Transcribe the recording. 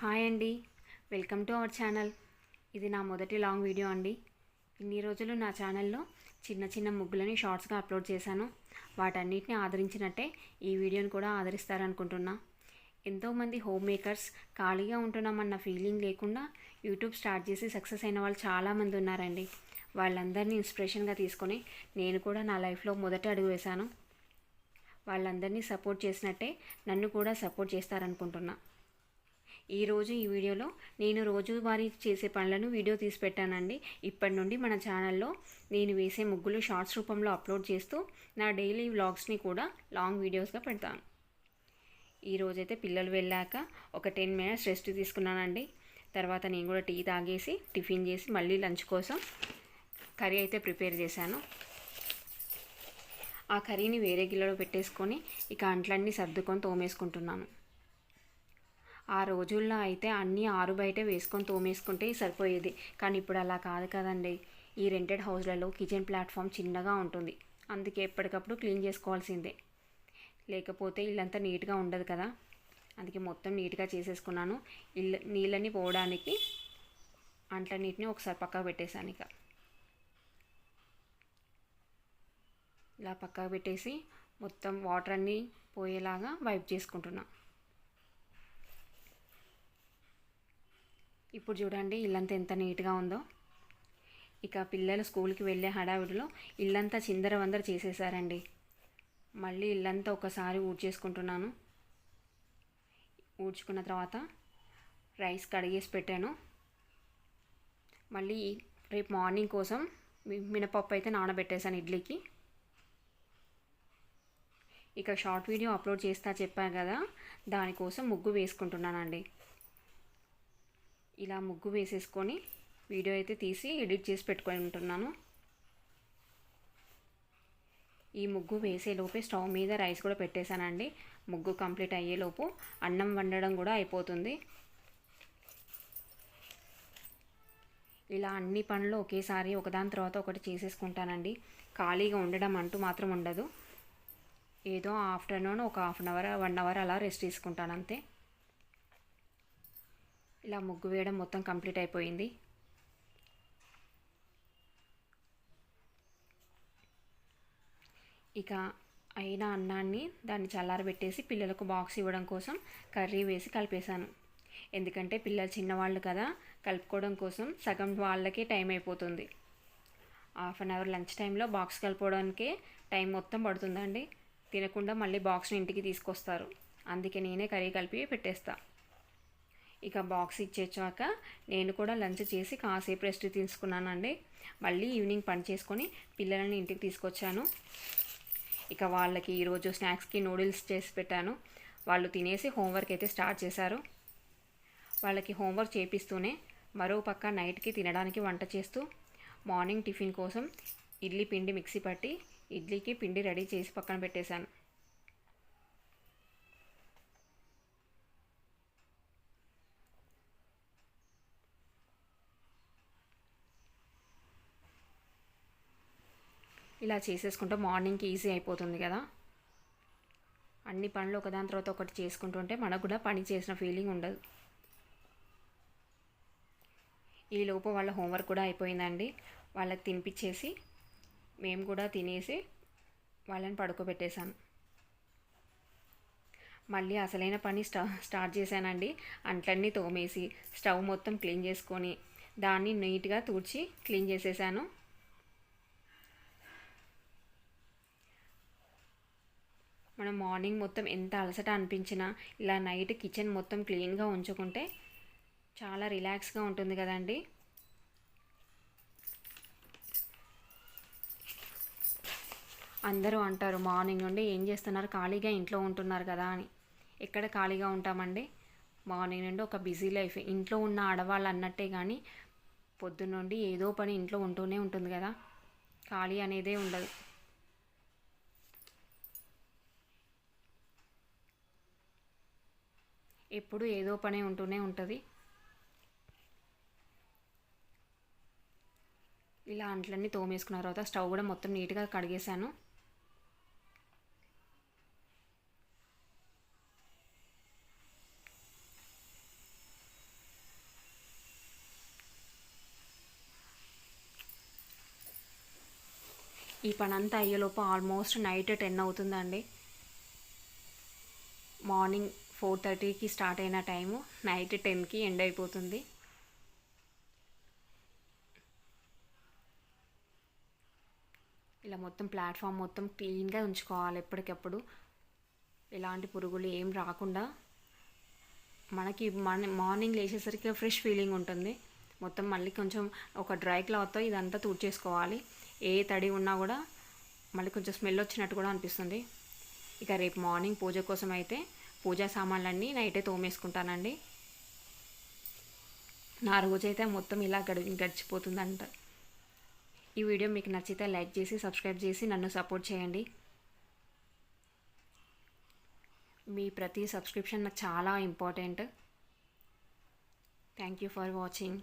Hi అండి. Welcome to our channel. ఇది నా మొదటి లాంగ్ వీడియో అండి. ఇన్ని రోజులు నా ఛానల్లో చిన్న చిన్న ముగ్గులని షార్ట్స్గా అప్లోడ్ చేశాను. వాటన్నిటిని ఆదరించినట్టే ఈ వీడియోని కూడా ఆదరిస్తారనుకుంటున్నా. ఎంతోమంది హోమ్ మేకర్స్ ఖాళీగా ఉంటున్నామన్న ఫీలింగ్ లేకుండా యూట్యూబ్ స్టార్ట్ చేసి సక్సెస్ అయిన వాళ్ళు చాలామంది ఉన్నారండి. వాళ్ళందరినీ ఇన్స్పిరేషన్గా తీసుకొని నేను కూడా నా లైఫ్లో మొదట అడుగు వేశాను. వాళ్ళందరినీ సపోర్ట్ చేసినట్టే నన్ను కూడా సపోర్ట్ చేస్తారనుకుంటున్నా. ఈరోజు ఈ వీడియోలో నేను రోజువారీ చేసే పనులను వీడియో తీసి పెట్టానండి. ఇప్పటి నుండి మన ఛానల్లో నేను వేసే ముగ్గులు షార్ట్స్ రూపంలో అప్లోడ్ చేస్తూ నా డైలీ వ్లాగ్స్ని కూడా లాంగ్ వీడియోస్గా పెడతాను. ఈరోజైతే పిల్లలు వెళ్ళాక ఒక టెన్ మినిట్స్ రెస్ట్ తీసుకున్నానండి. తర్వాత నేను కూడా టీ తాగేసి టిఫిన్ చేసి మళ్ళీ లంచ్ కోసం కర్రీ అయితే ప్రిపేర్ చేశాను. ఆ కర్రీని వేరే గిన్నెలో పెట్టేసుకొని ఇక అంట్లన్నీ సర్దుకొని తోమేసుకుంటున్నాను. ఆ రోజుల్లో అయితే అన్నీ ఆరు బయటే వేసుకొని తోమేసుకుంటే సరిపోయేది. కానీ ఇప్పుడు అలా కాదు కదండి. ఈ రెంటెడ్ హౌస్లలో కిచెన్ ప్లాట్ఫామ్ చిన్నగా ఉంటుంది. అందుకే ఎప్పటికప్పుడు క్లీన్ చేసుకోవాల్సిందే. లేకపోతే ఇల్లంతా నీట్గా ఉండదు కదా. అందుకే మొత్తం నీట్గా చేసేసుకున్నాను. ఇల్లు నీళ్ళని పోవడానికి అంట్లన్నిటిని ఒకసారి పక్కకు పెట్టేశాను ఇక. ఇలా పక్కకు పెట్టేసి మొత్తం వాటర్ అన్నీ పోయేలాగా వైప్ చేసుకుంటున్నాను ఇప్పుడు చూడండి ఇల్లంతా ఎంత నీట్గా ఉందో. ఇక పిల్లలు స్కూల్కి వెళ్ళే హడావిడిలో ఇల్లంతా చిందర వందర చేసేసారండి. మళ్ళీ ఇల్లంతా ఒకసారి ఊడ్చేసుకుంటున్నాను. ఊడ్చుకున్న తర్వాత రైస్ కడిగేసి పెట్టాను. మళ్ళీ రేపు మార్నింగ్ కోసం మినపప్పు అయితే నానబెట్టేశాను ఇడ్లీకి. ఇక షార్ట్ వీడియో అప్లోడ్ చేస్తా చెప్పాను కదా దానికోసం ముగ్గు వేసుకుంటున్నానండి. ఇలా ముగ్గు వేసేసుకొని వీడియో అయితే తీసి ఎడిట్ చేసి పెట్టుకొని ఉంటున్నాను. ఈ ముగ్గు వేసేలోపే స్టవ్ మీద రైస్ కూడా పెట్టేశానండి. ముగ్గు కంప్లీట్ అయ్యేలోపు అన్నం వండడం కూడా అయిపోతుంది. ఇలా అన్ని పనులు ఒకేసారి ఒకదాని తర్వాత ఒకటి చేసేసుకుంటానండి. ఖాళీగా ఉండడం అంటూ మాత్రం ఉండదు. ఏదో ఆఫ్టర్నూన్ ఒక half an hour one hour అలా రెస్ట్ తీసుకుంటాను అంతే. ఇలా ముగ్గు వేయడం మొత్తం కంప్లీట్ అయిపోయింది. ఇక అయిన అన్నాన్ని దాన్ని చల్లారబెట్టేసి పిల్లలకు బాక్స్ ఇవ్వడం కోసం కర్రీ వేసి కలిపేశాను. ఎందుకంటే పిల్లలు చిన్నవాళ్ళు కదా కలుపుకోవడం కోసం సగం వాళ్ళకే టైం అయిపోతుంది. హాఫ్ అన్ అవర్ లంచ్ టైంలో బాక్స్ కలుపుకోవడానికే టైం మొత్తం పడుతుందండి. తినకుండా మళ్ళీ బాక్స్ని ఇంటికి తీసుకొస్తారు. అందుకే నేనే కర్రీ కలిపి పెట్టేస్తాను ఇక బాక్స్ ఇచ్చేచ్చాక నేను కూడా లంచ్ చేసి కాసేపు రెస్ట్ తీసుకున్నానండి. మళ్ళీ ఈవినింగ్ పని చేసుకొని పిల్లలని ఇంటికి తీసుకొచ్చాను. ఇక వాళ్ళకి ఈరోజు స్నాక్స్కి నూడిల్స్ చేసి పెట్టాను. వాళ్ళు తినేసి హోంవర్క్ అయితే స్టార్ట్ చేశారు. వాళ్ళకి హోంవర్క్ చేపిస్తూనే మరో పక్క నైట్కి తినడానికి వంట చేస్తూ మార్నింగ్ టిఫిన్ కోసం ఇడ్లీ పిండి మిక్సీ పట్టి ఇడ్లీకి పిండి రెడీ చేసి పక్కన పెట్టేశాను. ఇలా చేసేసుకుంటే మార్నింగ్కి ఈజీ అయిపోతుంది కదా. అన్ని పనులు ఒకదాని తర్వాత ఒకటి చేసుకుంటుంటే మనకు కూడా పని చేసిన ఫీలింగ్ ఉండదు. ఈ లోపు వాళ్ళ హోంవర్క్ కూడా అయిపోయిందండి. వాళ్ళకి తినిపించేసి మేము కూడా తినేసి వాళ్ళని పడుకోబెట్టేశాను. మళ్ళీ అసలైన పని స్టా స్టార్ట్ చేశానండి. అంట్లన్నీ తోమేసి స్టవ్ మొత్తం క్లీన్ చేసుకొని దాన్ని నీట్గా తూడ్చి క్లీన్ చేసేసాను. మనం మార్నింగ్ మొత్తం ఎంత అలసట అనిపించినా ఇలా నైట్ కిచెన్ మొత్తం క్లీన్గా ఉంచుకుంటే చాలా రిలాక్స్గా ఉంటుంది కదండి. అందరూ అంటారు మార్నింగ్ నుండి ఏం చేస్తున్నారు? ఖాళీగా ఇంట్లో ఉంటున్నారు కదా అని. ఎక్కడ ఖాళీగా ఉంటామండి? మార్నింగ్ నుండి ఒక బిజీ లైఫ్. ఇంట్లో ఉన్న ఆడవాళ్ళు అన్నట్టే కానీ పొద్దున్నుండి ఏదో పని ఇంట్లో ఉంటూనే ఉంటుంది కదా. ఖాళీ అనేదే ఉండదు. ఎప్పుడు ఏదో పని ఉంటూనే ఉంటుంది. ఇలా అంట్లన్నీ తోమేసుకున్న తర్వాత స్టవ్ కూడా మొత్తం నీట్గా కడిగేశాను. ఈ పని అంతా అయ్యేలోపు ఆల్మోస్ట్ నైట్ టెన్ అవుతుందండి. మార్నింగ్ ఫోర్ థర్టీకి స్టార్ట్ అయిన టైము నైట్ టెన్కి ఎండ్ అయిపోతుంది. ఇలా మొత్తం ప్లాట్ఫామ్ మొత్తం క్లీన్గా ఉంచుకోవాలి ఎప్పటికప్పుడు. ఎలాంటి పురుగులు ఏం రాకుండా మనకి మన మార్నింగ్ లేచేసరికి ఫ్రెష్ ఫీలింగ్ ఉంటుంది. మొత్తం మళ్ళీ కొంచెం ఒక డ్రై క్లాత్తో ఇదంతా తుడిచేసుకోవాలి. ఏ తడి ఉన్నా కూడా మళ్ళీ కొంచెం స్మెల్ వచ్చినట్టు కూడా అనిపిస్తుంది. ఇక రేపు మార్నింగ్ పూజ కోసం అయితే పూజా సామాన్లన్నీ నైటే తోమేసుకుంటానండి. నా రోజైతే మొత్తం ఇలా గడి గడిచిపోతుందంట. ఈ వీడియో మీకు నచ్చితే లైక్ చేసి సబ్స్క్రైబ్ చేసి నన్ను సపోర్ట్ చేయండి. మీ ప్రతి సబ్స్క్రిప్షన్ నాకు చాలా important. Thank you for watching.